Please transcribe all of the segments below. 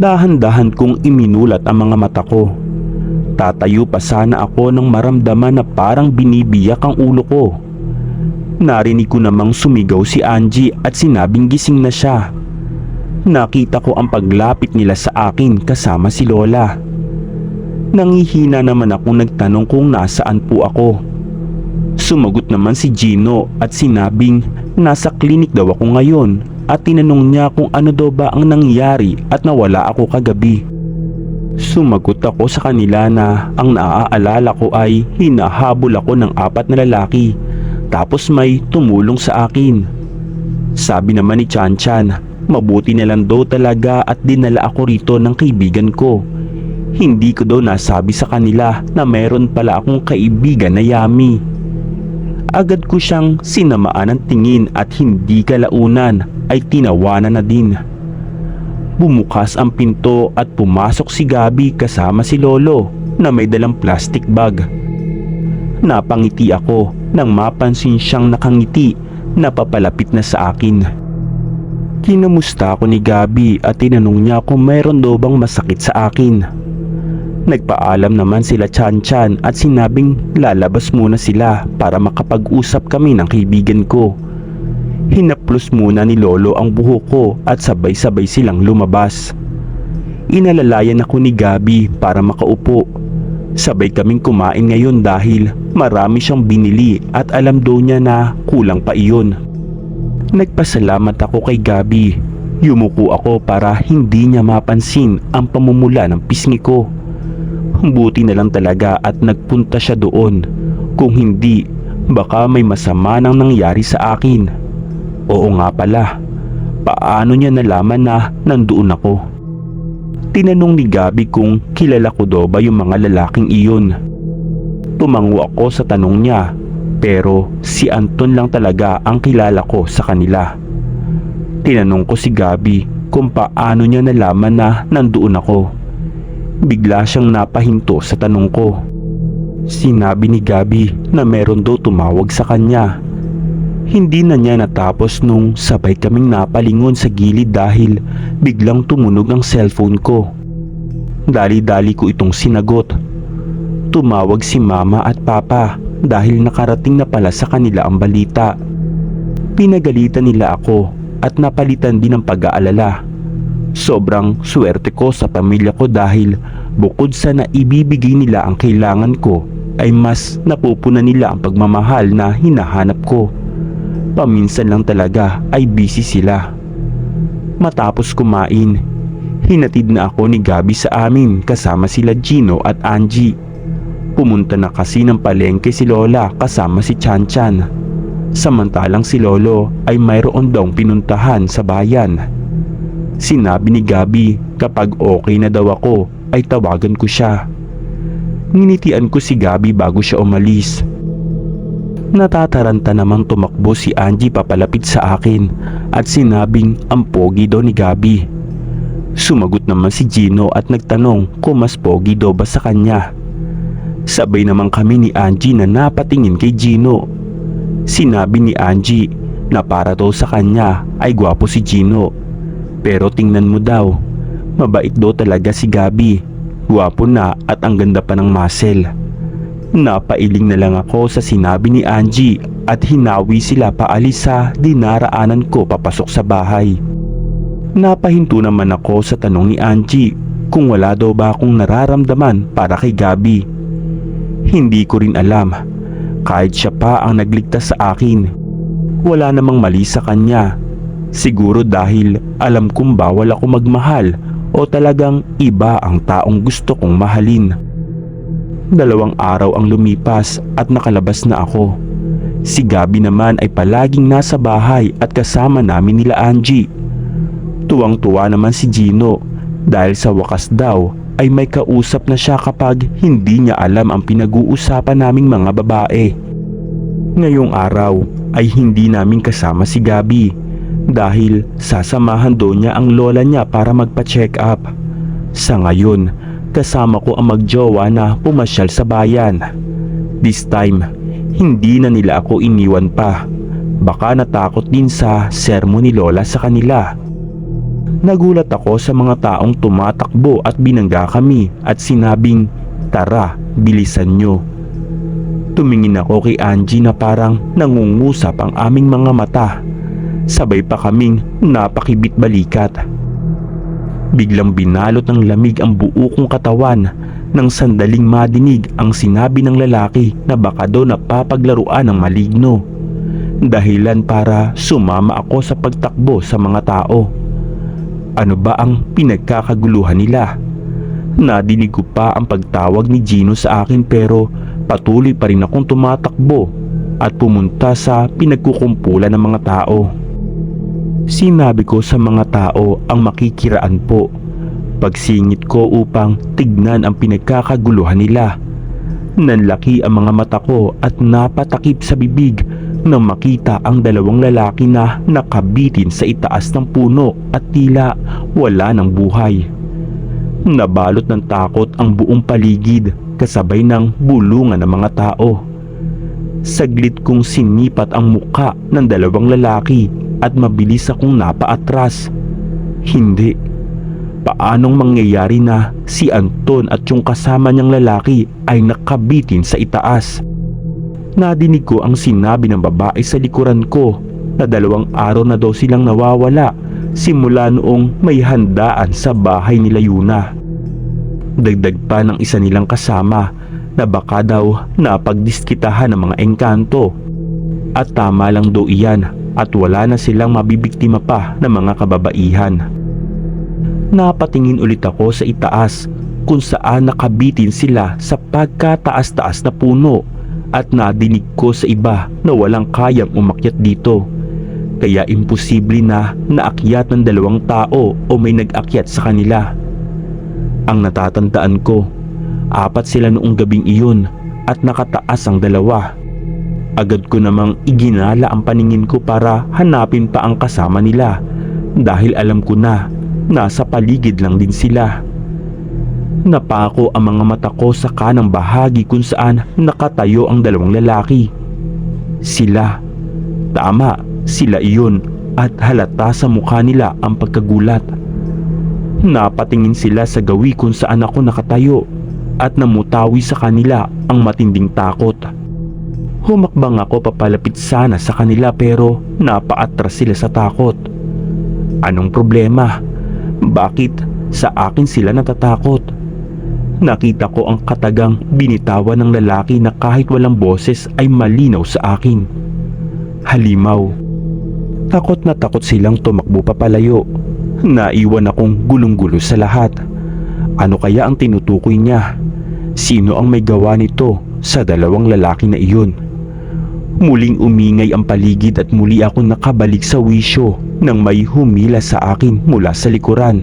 Dahan-dahan kong iminulat ang mga mata ko. Tatayo pa sana ako nang maramdaman na parang binibiyak ang ulo ko. Narinig ko namang sumigaw si Angie at sinabing gising na siya. Nakita ko ang paglapit nila sa akin kasama si Lola. Nangihina naman ako nagtanong kung nasaan po ako. Sumagot naman si Gino at sinabing nasa klinik daw ako ngayon at tinanong niya kung ano daw ba ang nangyari at nawala ako kagabi. Sumagot ako sa kanila na ang naaalala ko ay hinahabol ako ng apat na lalaki tapos may tumulong sa akin. Sabi naman ni Chan Chan, mabuti na lang daw talaga at dinala ako rito ng kaibigan ko. Hindi ko daw nasabi sa kanila na meron pala akong kaibigan na Yami. Agad ko siyang sinamaan ng tingin at hindi kalaunan ay tinawanan na din. Bumukas ang pinto at pumasok si Gabi kasama si Lolo na may dalang plastic bag. Napangiti ako nang mapansin siyang nakangiti na papalapit na sa akin. Kinamusta ako ni Gabi at tinanong niya kung mayroon daw bang masakit sa akin. Nagpaalam naman sila Chan Chan at sinabing lalabas muna sila para makapag-usap kami ng kaibigan ko. Hinaplos muna ni Lolo ang buhok ko at sabay-sabay silang lumabas. Inalalayan ako ni Gabi para makaupo. Sabay kaming kumain ngayon dahil marami siyang binili at alam daw niya na kulang pa iyon. Nagpasalamat ako kay Gabi. Yumuko ako para hindi niya mapansin ang pamumula ng pisngi ko. Buti na lang talaga at nagpunta siya doon. Kung hindi, baka may masama nang nangyari sa akin. Oo nga pala, paano niya nalaman na nandoon ako? Tinanong ni Gabi kung kilala ko daw ba yung mga lalaking iyon. Tumango ako sa tanong niya pero si Anton lang talaga ang kilala ko sa kanila. Tinanong ko si Gabi kung paano niya nalaman na nandoon ako. Bigla siyang napahinto sa tanong ko. Sinabi ni Gabi na meron daw tumawag sa kanya. Hindi na niya natapos nung sabay kaming napalingon sa gilid dahil biglang tumunog ang cellphone ko. Dali-dali ko itong sinagot. Tumawag si mama at papa dahil nakarating na pala sa kanila ang balita. Pinagalitan nila ako at napalitan din ng pag-aalala. Sobrang swerte ko sa pamilya ko dahil bukod sa naibibigay nila ang kailangan ko ay mas napupuna nila ang pagmamahal na hinahanap ko. Paminsan lang talaga ay busy sila. Matapos kumain, hinatid na ako ni Gabi sa amin kasama sila Gino at Angie. Pumunta na kasi ng palengke si Lola kasama si Chan Chan. Samantalang si Lolo ay mayroon daw pinuntahan sa bayan. Sinabi ni Gabi kapag okay na daw ako ay tawagan ko siya. Ninitian ko si Gabi bago siya umalis. Natataranta namang tumakbo si Angie papalapit sa akin at sinabing ang pogi daw ni Gabi. Sumagot naman si Gino at nagtanong kung mas pogi daw ba sa kanya. Sabay naman kami ni Angie na napatingin kay Gino. Sinabi ni Angie na para daw sa kanya ay gwapo si Gino. Pero tingnan mo daw, mabait daw talaga si Gabi. Gwapo na at ang ganda pa ng muscle. Napailing na lang ako sa sinabi ni Angie at hinawi sila paalis sa dinaraanan ko papasok sa bahay. Napahinto naman ako sa tanong ni Angie kung wala daw ba akong nararamdaman para kay Gabi. Hindi ko rin alam kahit siya pa ang nagligtas sa akin. Wala namang mali sa kanya. Siguro dahil alam kong bawal ako magmahal o talagang iba ang taong gusto kong mahalin. Dalawang araw ang lumipas at nakalabas na ako. Si Gabi naman ay palaging nasa bahay at kasama namin nila Angie. Tuwang-tuwa naman si Gino Dahil sa wakas daw ay may kausap na siya kapag hindi niya alam ang pinag-uusapan naming mga babae. Ngayong araw ay hindi namin kasama si Gabi dahil sasamahan doon niya ang lola niya para magpa-check up. Sa ngayon, kasama ko ang magjowa na pumasyal sa bayan. This time, hindi na nila ako iniwan pa. Baka natakot din sa sermon ni lola sa kanila. Nagulat ako sa mga taong tumatakbo at binangga kami at sinabing, Tara, bilisan nyo. Tumingin ako kay Angie na parang nangungusap ang aming mga mata. Sabay pa kaming napakibit balikat. Biglang binalot ng lamig ang buo kong katawan nang sandaling madinig ang sinabi ng lalaki na baka daw napapaglaruan ng maligno. Dahilan para sumama ako sa pagtakbo sa mga tao. Ano ba ang pinagkakaguluhan nila? Nadinig ko pa ang pagtawag ni Gino sa akin pero patuloy pa rin akong tumatakbo at pumunta sa pinagkukumpulan ng mga tao. Sinabi ko sa mga tao ang makikiraan po. Pagsingit ko upang tignan ang pinagkakaguluhan nila. Nanlaki ang mga mata ko at napatakip sa bibig nang makita ang dalawang lalaki na nakabitin sa itaas ng puno at tila wala ng buhay. Nabalot ng takot ang buong paligid kasabay ng bulungan ng mga tao. Saglit kong sinipat ang muka ng dalawang lalaki at mabilis akong napaatras. Hindi. Paanong mangyayari na si Anton at yung kasama niyang lalaki ay nakabitin sa itaas? Nadinig ko ang sinabi ng babae sa likuran ko na dalawang araw na daw silang nawawala simula noong may handaan sa bahay nila Yuna. Dagdag pa ng isa nilang kasama na baka daw napagdiskitahan ng mga engkanto. At tama lang daw iyan at wala na silang mabibiktima pa ng mga kababaihan. Napatingin ulit ako sa itaas kung saan nakabitin sila sa pagkataas-taas na puno at nadinig ko sa iba na walang kayang umakyat dito. Kaya imposible na naakyat ng dalawang tao o may nag-akyat sa kanila. Ang natatandaan ko, apat sila noong gabing iyon at nakataas ang dalawa. Agad ko namang iginala ang paningin ko para hanapin pa ang kasama nila dahil alam ko na nasa paligid lang din sila. Napako ang mga mata ko sa kanang bahagi kung saan nakatayo ang dalawang lalaki. Sila. Tama, sila iyon at halata sa mukha nila ang pagkagulat. Napatingin sila sa gawi kung saan ako nakatayo at namutawi sa kanila ang matinding takot. Humakbang ako papalapit sana sa kanila pero napaatras sila sa takot. Anong problema? Bakit sa akin sila natatakot? Nakita ko ang katagang binitawan ng lalaki na kahit walang boses ay malinaw sa akin. Halimaw. Takot na takot silang tumakbo papalayo. Naiwan akong gulong-gulo sa lahat. Ano kaya ang tinutukoy niya? Sino ang may gawa nito sa dalawang lalaki na iyon? Muling umingay ang paligid at muli ako nakabalik sa wisyo nang may humila sa akin mula sa likuran.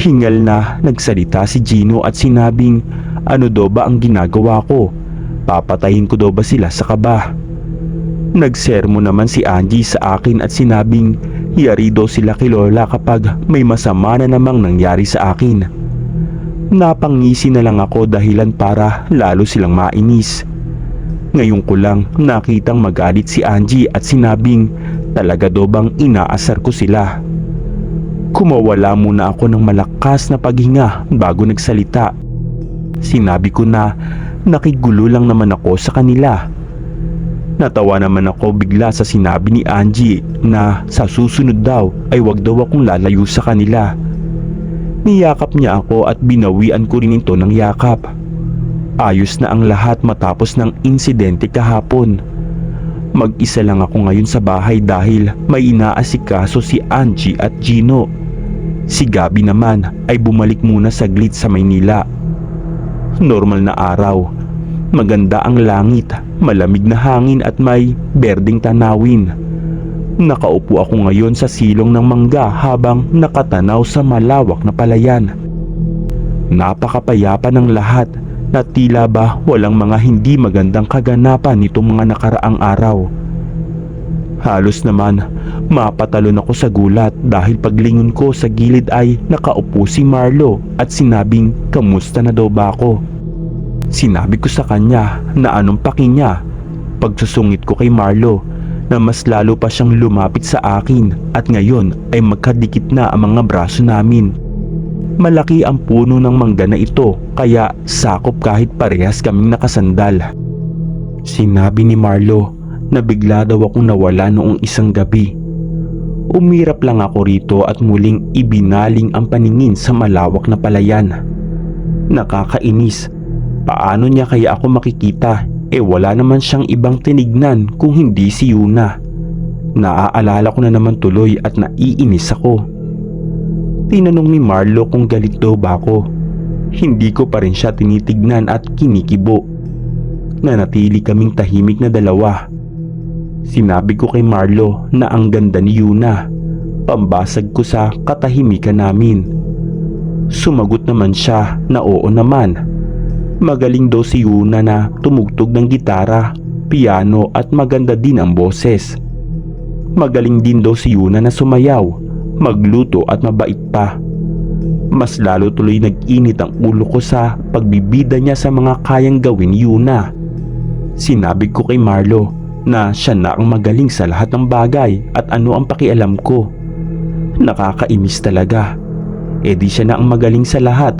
Hingal na nagsalita si Gino at sinabing ano daw ba ang ginagawa ko? Papatayin ko daw ba sila sa kaba? Nagsermo naman si Angie sa akin at sinabing yari daw sila kay Lola kapag may masama na namang nangyari sa akin. Napangisi na lang ako dahilan para lalo silang mainis. Ngayon ko lang nakitang magalit si Angie at sinabing talaga daw bang inaasar ko sila. Kumawala muna ako ng malakas na paghinga bago nagsalita. Sinabi ko na nakigulo lang naman ako sa kanila. Natawa naman ako bigla sa sinabi ni Angie na sa susunod daw ay wag daw akong lalayo sa kanila. Niyakap niya ako at binawian ko rin ito ng yakap. Ayos na ang lahat matapos ng insidente kahapon. Mag-isa lang ako ngayon sa bahay dahil may inaasikaso si Angie at Gino. Si Gabi naman ay bumalik muna saglit sa Maynila. Normal na araw. Maganda ang langit, malamig na hangin at may berdeng tanawin. Nakaupo ako ngayon sa silong ng mangga habang nakatanaw sa malawak na palayan. Napakapayapa ng lahat na tila ba walang mga hindi magandang kaganapan nitong mga nakaraang araw. Halos naman mapatalon ako sa gulat dahil paglingon ko sa gilid ay nakaupo si Marlo at sinabing kamusta na daw ba ako. Sinabi ko sa kanya na anong paki niya. Pagsusungit ko kay Marlo na mas lalo pa siyang lumapit sa akin at ngayon ay magkadikit na ang mga braso namin. Malaki ang puno ng mangga na ito kaya sakop kahit parehas kaming nakasandal. Sinabi ni Marlo na bigla daw akong nawala noong isang gabi. Umirap lang ako rito at muling ibinaling ang paningin sa malawak na palayan. Nakakainis. Paano niya kaya ako makikita? Eh wala naman siyang ibang tinignan kung hindi si Yuna. Naaalala ko na naman tuloy at naiinis ako. Tinanong ni Marlo kung galit daw ba ako. Hindi ko pa rin siya tinitignan at kinikibo. Nanatili kaming tahimik na dalawa. Sinabi ko kay Marlo na ang ganda ni Yuna. Pambasag ko sa katahimikan namin. Sumagot naman siya na oo naman. Magaling daw si Yuna na tumugtog ng gitara, piano at maganda din ang boses. Magaling din daw si Yuna na sumayaw, magluto at mabait pa. Mas lalo tuloy nag-init ang ulo ko sa pagbibida niya sa mga kayang gawin ni Yuna. Sinabi ko kay Marlo na siya na ang magaling sa lahat ng bagay at ano ang pakialam ko. Nakakainis talaga. E di siya na ang magaling sa lahat.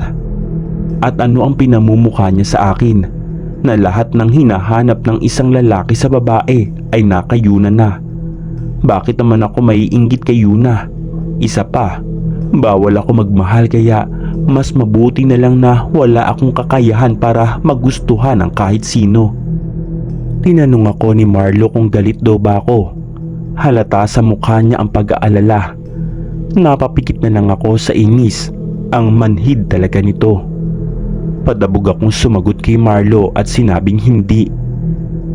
At ano ang pinamumukha niya sa akin na lahat ng hinahanap ng isang lalaki sa babae ay nakayuna na. Bakit naman ako maiinggit kay Yuna? Isa pa, bawal ako magmahal kaya mas mabuti na lang na wala akong kakayahan para magustuhan ng kahit sino. Tinanong ako ni Marlo kung galit daw ba ako. Halata sa mukha niya ang pag-aalala. Napapikit na lang ako sa inis. Ang manhid talaga nito. Padabog akong sumagot kay Marlo at sinabing hindi.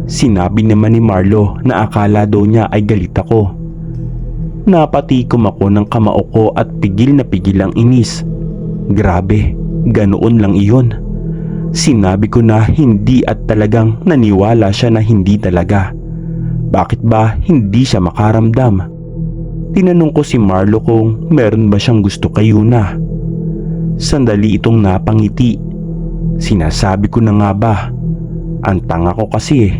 Sinabi naman ni Marlo na akala daw niya ay galit ako. Napatikom ako ng kamao ko at pigil na pigil ang inis. Grabe, ganoon lang iyon. Sinabi ko na hindi at talagang naniwala siya na hindi talaga. Bakit ba hindi siya makaramdam? Tinanong ko si Marlo kung meron ba siyang gusto kay Yuna. Sandali itong napangiti. Sinasabi ko na nga ba? Ang tanga ko kasi eh.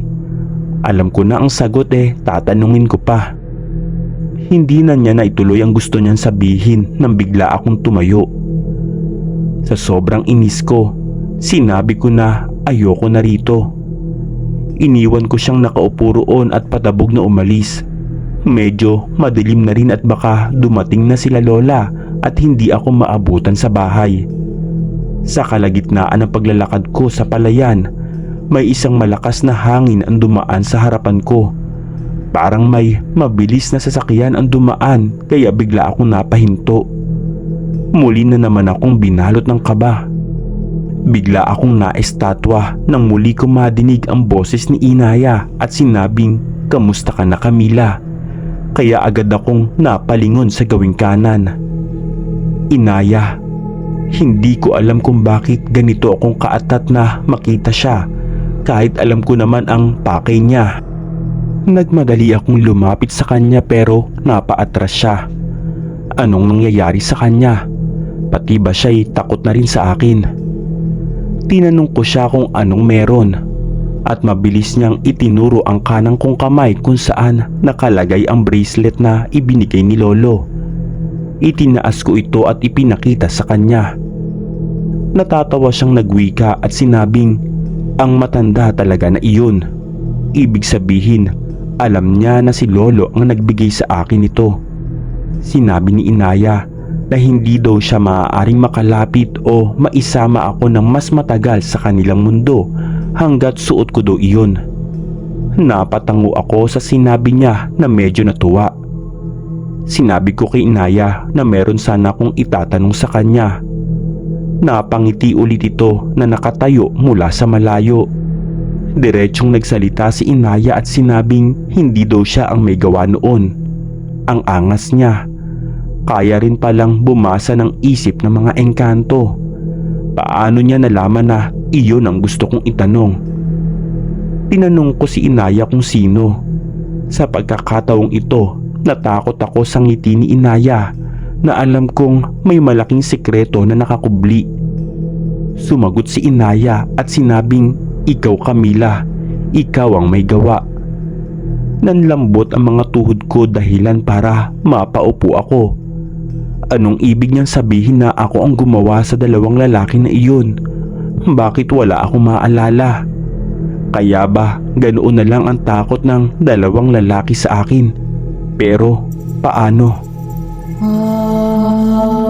Alam ko na ang sagot eh, tatanungin ko pa. Hindi na niya na ituloy ang gusto niyang sabihin nang bigla akong tumayo. Sa sobrang inis ko, sinabi ko na ayoko na rito. Iniwan ko siyang nakaupo roon at patabog na umalis. Medyo madilim na rin at baka dumating na sila lola at hindi ako maabutan sa bahay. Sa kalagitnaan ng paglalakad ko sa palayan, may isang malakas na hangin ang dumaan sa harapan ko. Parang may mabilis na sasakyan ang dumaan kaya bigla akong napahinto. Muli na naman akong binalot ng kaba. Bigla akong naestatwa nang muli ko madinig ang boses ni Inaya at sinabing, Kamusta ka na Camila? Kaya agad akong napalingon sa gawing kanan. Inaya, hindi ko alam kung bakit ganito akong kaatat na makita siya kahit alam ko naman ang pakay niya. Nagmadali akong lumapit sa kanya pero napaatras siya. Anong nangyayari sa kanya? Pati ba siya'y takot na rin sa akin? Tinanong ko siya kung anong meron at mabilis niyang itinuro ang kanang kong kamay kung saan nakalagay ang bracelet na ibinigay ni Lolo. Itinaas ko ito at ipinakita sa kanya. Natatawa siyang nagwika at sinabing ang matanda talaga na iyon. Ibig sabihin, alam niya na si Lolo ang nagbigay sa akin ito. Sinabi ni Inaya na hindi daw siya maaaring makalapit o maisama ako ng mas matagal sa kanilang mundo hanggat suot ko daw iyon. Napatango ako sa sinabi niya na medyo natuwa. Sinabi ko kay Inaya na meron sana akong itatanong sa kanya. Napangiti ulit ito na nakatayo mula sa malayo. Diretsyong nagsalita si Inaya at sinabing hindi daw siya ang may gawa noon. ang angas niya. Kaya rin palang bumasa ng isip ng mga engkanto. Paano niya nalaman na iyon ang gusto kong itanong? Tinanong ko si Inaya kung sino. Sa pagkakataong ito, natakot ako sa ngiti ni Inaya na alam kong may malaking sikreto na nakakubli. Sumagot si Inaya at sinabing, Ikaw Camila, ikaw ang may gawa. Nanlambot ang mga tuhod ko dahilan para mapaupo ako. Anong ibig niyang sabihin na ako ang gumawa sa dalawang lalaki na iyon? Bakit wala akong maalala? Kaya ba ganoon na lang ang takot ng dalawang lalaki sa akin? Pero paano? Ah